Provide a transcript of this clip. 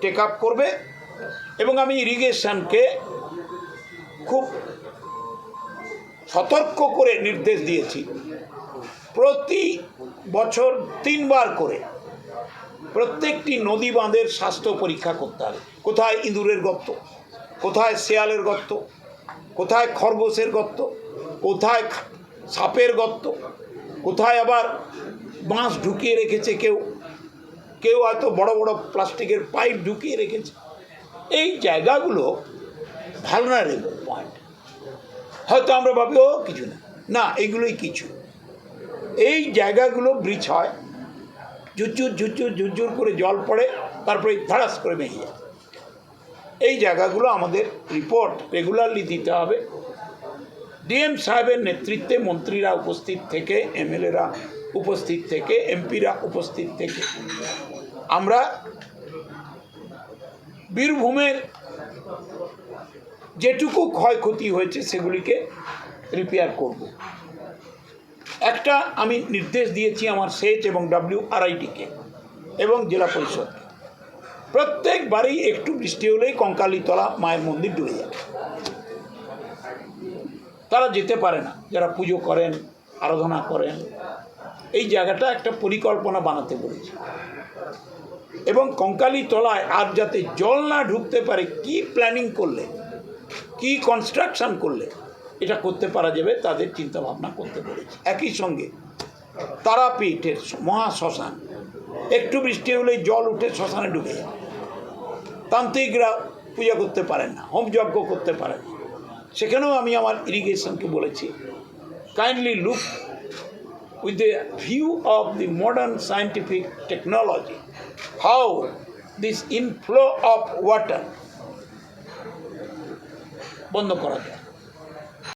Take up করবে এবং আমি ইরিগেশনকে খুব সতর্ক করে নির্দেশ দিয়েছি। প্রতি বছর তিনবার করে প্রত্যেকটি নদী বাঁধের স্বাস্থ্য পরীক্ষা করতে হবে। কোথায় ইঁদুরের গর্ত? কোথায় শেয়ালের গর্ত? কোথায় খরগোশের গর্ত? কোথায় সাপের গর্ত? কোথায় আবার বাঁশ ঢুকিয়ে রেখেছে কেউ? কেউ হয়তো বড় বড় প্লাস্টিকের পাইপ ঢুকিয়ে রেখেছে। এই জায়গাগুলো ভালনারেবল পয়েন্ট হয়তো আমরা ভাবি, ও, কিছু না। না, এগুলোই কিছু। এই জায়গাগুলো ব্রিজ হয়। ঝুরঝুর ঝুরঝুর ঝুরঝুর করে জল পড়ে, তারপরে ধারাস করে ভেঙে যায়। এই জায়গাগুলো আমাদের রিপোর্ট রেগুলারলি দিতে হবে। ডিএম সাহেবের নেতৃত্বে মন্ত্রীরা উপস্থিত থেকে এমএলএরা উপস্থিত থেকে, এমপিরা উপস্থিত থেকে। আমরা বীরভূমের যেটুকু ক্ষয়ক্ষতি হয়েছে সেগুলিকে রিপেয়ার করব। একটা আমি নির্দেশ দিয়েছি আমার সেচ এবং ডাব্লিউ আরআইটিকে এবং জেলা পরিষদকে। প্রত্যেকবারই একটু বৃষ্টি হলেই কঙ্কালীতলা মায়ের মন্দির ডুবে যায়। তারা যেতে পারে না। যারা পুজো করেন, আরাধনা করেন এই জায়গাটা একটা পরিকল্পনা বানাতে বলেছি। এবং কঙ্কালী তলায় আর যাতে জল না ঢুকতে পারে, কি প্ল্যানিং করলে? কি কনস্ট্রাকশন করলে? এটা করতে পারা যাবে, তাদের চিন্তা ভাবনা করতে বলেছি। একই সঙ্গে তারাপীঠের মহা শ্মশান, একটু বৃষ্টি হলেই জল উঠে শ্মশানে ঢুকে যায়। তান্ত্রিকরা পূজা করতে পারেন না হোমযজ্ঞ করতে পারেন না। সেখানেও আমি আমার ইরিগেশনকে বলেছি kindly look with the view of the modern scientific technology how this inflow of water বন্ধ করা যায়